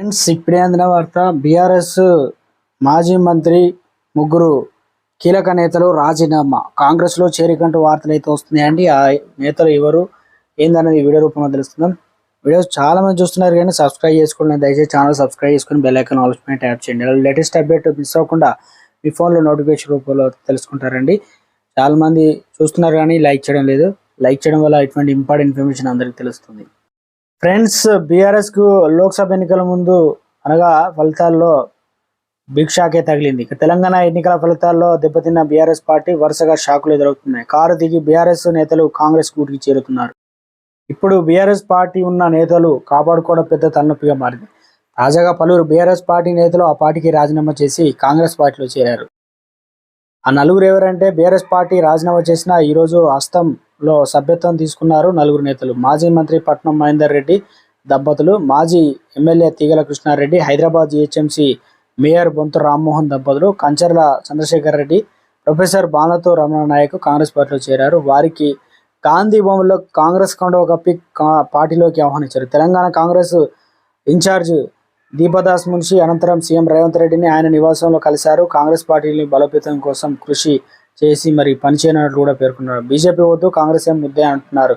Friends ఇప్పుడే అందిన వార్త బీఆర్ఎస్ మాజీ మంత్రి ముగ్గురు కీలక నేతలు రాజీనామా. కాంగ్రెస్లో చేరికంటూ వార్తలు అయితే వస్తున్నాయండి. ఆ నేతలు ఎవరు ఏందనేది వీడియో రూపంలో తెలుస్తుందాం వీడియోస్ చాలా మంది చూస్తున్నారు కానీ సబ్స్క్రైబ్ చేసుకోండి. దయచేసి ఛానల్ సబ్స్క్రైబ్ చేసుకుని బెల్ ఐకాన్ ఆల్ పైన ట్యాప్ చేయండి. లేటెస్ట్ అప్డేట్ మిస్ అవ్వకుండా మీ ఫోన్లో నోటిఫికేషన్ రూపంలో తెలుసుకుంటారండి. చాలా మంది చూస్తున్నారు కానీ లైక్ చేయడం లేదు. లైక్ చేయడం వల్ల ఇటువంటి ఇంపార్టెంట్ ఇన్ఫర్మేషన్ అందరికీ తెలుస్తుంది. ఫ్రెండ్స్ బీఆర్ఎస్కు లోక్సభ ఎన్నికల ముందు అనగా ఫలితాల్లో బిగ్ షాకే తగిలింది. ఇక తెలంగాణ ఎన్నికల ఫలితాల్లో దెబ్బతిన్న బీఆర్ఎస్ పార్టీ వరుసగా షాకులు ఎదురవుతున్నాయి కారు దిగి బీఆర్ఎస్ నేతలు కాంగ్రెస్ గూటికి చేరుతున్నారు. ఇప్పుడు బీఆర్ఎస్ పార్టీ ఉన్న నేతలు కాపాడుకోవడం పెద్ద తలనొప్పిగా మారింది. తాజాగా పలువురు బీఆర్ఎస్ పార్టీ నేతలు ఆ పార్టీకి రాజీనామా చేసి కాంగ్రెస్ పార్టీలో చేరారు. ఆ నలుగురు ఎవరంటే బీఆర్ఎస్ పార్టీ రాజీనామా చేసిన ఈ రోజు లో సభ్యత్వం తీసుకున్నారు నలుగురు నేతలు. మాజీ మంత్రి పట్నం మహేందర్ రెడ్డి దంపతులు మాజీ MLA Teegala Krishna Reddy Hyderabad GHMC mayor Bonthu Rammohan దంపతులు కంచర్ల చంద్రశేఖర్ రెడ్డి ప్రొఫెసర్ బాలతో రమణ నాయక్ కాంగ్రెస్ పార్టీలో చేరారు. వారికి గాంధీ భవన్లో కాంగ్రెస్ కండో కప్పి పార్టీలోకి ఆహ్వానించారు. తెలంగాణ కాంగ్రెస్ ఇన్ఛార్జ్ దీపదాస్ మున్షి అనంతరం సీఎం రేవంత్ రెడ్డిని ఆయన నివాసంలో కలిశారు. కాంగ్రెస్ పార్టీని బలోపేతం కోసం కృషి చేసి మరి పనిచేయనట్లు కూడా పేర్కొన్నారు. బీజేపీ వద్దు కాంగ్రెస్ ఏం ముద్దే అంటున్నారు.